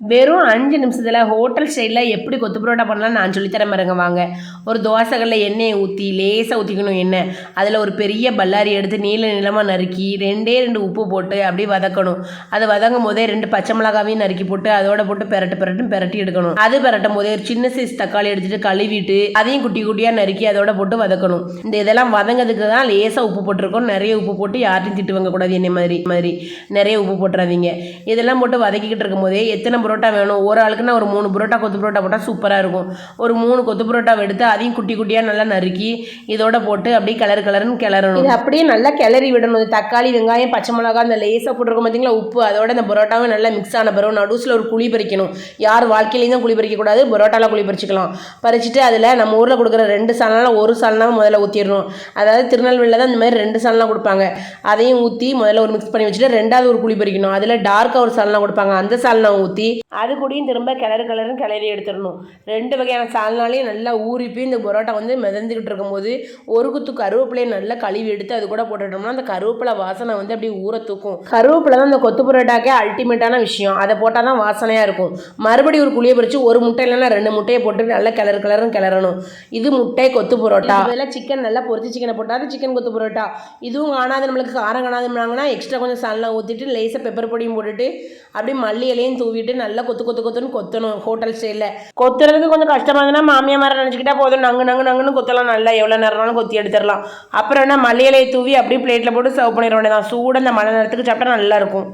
வெறும் அஞ்சு நிமிஷத்தில் ஹோட்டல் ஸ்டைலில் எப்படி கொத்து பரோட்டா பண்ணலாம் நான் சொல்லித்தரேன் பாருங்க வாங்க. ஒரு தோசைகளில் எண்ணெயை ஊற்றி லேசாக ஊற்றிக்கணும் எண்ணெய். அதில் ஒரு பெரிய பல்லாரி எடுத்து நீள நீளமாக நறுக்கி ரெண்டே ரெண்டு உப்பு போட்டு அப்படியே வதக்கணும். அது வதங்கும் போதே ரெண்டு பச்சை மிளகாவையும் நறுக்கி போட்டு அதோட போட்டு பெரட்டு பெரட்டும் பெரட்டி எடுக்கணும். அது பெரட்டும் போதே ஒரு சின்ன சைஸ் தக்காளி எடுத்துட்டு கழுவிட்டு அதையும் குட்டி குட்டியாக நறுக்கி அதோட போட்டு வதக்கணும். இந்த இதெல்லாம் வதங்கிறதுக்கு தான் லேசாக உப்பு போட்டிருக்கோம். நிறைய உப்பு போட்டு யார்ட்டையும் திட்டு வாங்கக்கூடாது என்னை என்ன மாதிரி. மாதிரி நிறைய உப்பு போட்டுறாதீங்க. இதெல்லாம் போட்டு வதக்கிக்கிட்டு இருக்கும் போதே எத்தனை புரோட்டா வேணும். ஒரு ஆளுக்குன்னா ஒரு மூணு புரோட்டா கொத்து புரோட்டா போட்டால் சூப்பராக இருக்கும். ஒரு மூணு கொத்து புரோட்டாவை எடுத்து அதையும் குட்டி குட்டியாக நல்லா நறுக்கி இதோட போட்டு அப்படியே கலர் கலர்னு கிளறணும். இது அப்படியே நல்லா கிளறி விடணும். தக்காளி வெங்காயம் பச்சை மிளகா அந்த லேசாக போட்டிருக்கோம் பார்த்தீங்களா உப்பு அதோட அந்த புரோட்டாவும் நல்லா மிக்ஸ் ஆன பிறகு நடுவில் ஒரு குழி பறிக்கணும். யார் வாழ்க்கையிலையும் தான் குழி பறிக்கக்கூடாது புரோட்டாவில் குழி பறிச்சிக்கலாம். பறிச்சுட்டு அதில் நம்ம ஊரில் கொடுக்குற ரெண்டு சால்னா ஒரு சால்னா முதல்ல ஊற்றிடணும் அதாவது திருநெல்வேலியில் தான் இந்த மாதிரி ரெண்டு சால்னா கொடுப்பாங்க. அதையும் ஊற்றி முதல்ல ஒரு மிக்ஸ் பண்ணி வச்சுட்டு ரெண்டாவது ஒரு குழி பறிக்கணும். அதில் டார்க்காக ஒரு சால்னா கொடுப்பாங்க. அந்த சால்னா ஊற்றி அது கூடயும் திரும்ப கிளறு கிளறுன்னு கிளறி எடுத்துடணும். ரெண்டு வகையான சால்னாலையும் நல்லா ஊறி போய் இந்த பரோட்டா வந்து மிதந்துக்கிட்டு இருக்கும்போது ஒரு குத்து கருவேப்பிலையை நல்லா கழுவி எடுத்து அது கூட போட்டுட்டோம்னா அந்த கருவேப்பிலை வாசனை வந்து அப்படியே ஊற தூக்கும். கருவேப்பிலை தான் அந்த கொத்து பரோட்டாக்கே அல்டிமேட்டான விஷயம். அதை போட்டால் தான் வாசனையாக இருக்கும். மறுபடியும் ஒரு குழியை பறித்து ஒரு முட்டை இல்லைன்னா ரெண்டு முட்டையை போட்டு நல்லா கிளறு கிளறுன்னு கிளறணும். இது முட்டை கொத்து பரோட்டா. இதெல்லாம் சிக்கன் நல்லா பொரிச்சு சிக்கனை போட்டால் அது சிக்கன் கொத்து பரோட்டா. இதுவும் காணாது நம்மளுக்கு காரம் காணாதுன்னாங்கன்னா எக்ஸ்ட்ரா கொஞ்சம் சால்னா ஊற்றிட்டு லேசாக பெப்பர் பொடியும் போட்டுட்டு அப்படியே மல்லி இலையும் தூவிட்டு நல்லா கொத்து கொத்து கொத்துன்னு கொத்தணும் ஹோட்டல் ஸ்டைலில் கொத்துறதுக்கு கொஞ்சம் கஷ்டமாக இருந்ததுன்னா மாமியார் மாதிரி நினச்சிக்கிட்டா போதும். நங்கு நங்கு நங்குன்னு கொத்தலாம் நல்லா. எவ்வளோ நேரம்னாலும் கொத்தி எடுத்துடலாம். அப்புறம் என்ன? மல்லியலையை தூவி அப்படியே பிளேட்டில் போட்டு சர்வ் பண்ணிட வேண்டியதான் சூடாக அந்த மழை நேரத்துக்கு சாப்பிட்டா நல்லாயிருக்கும்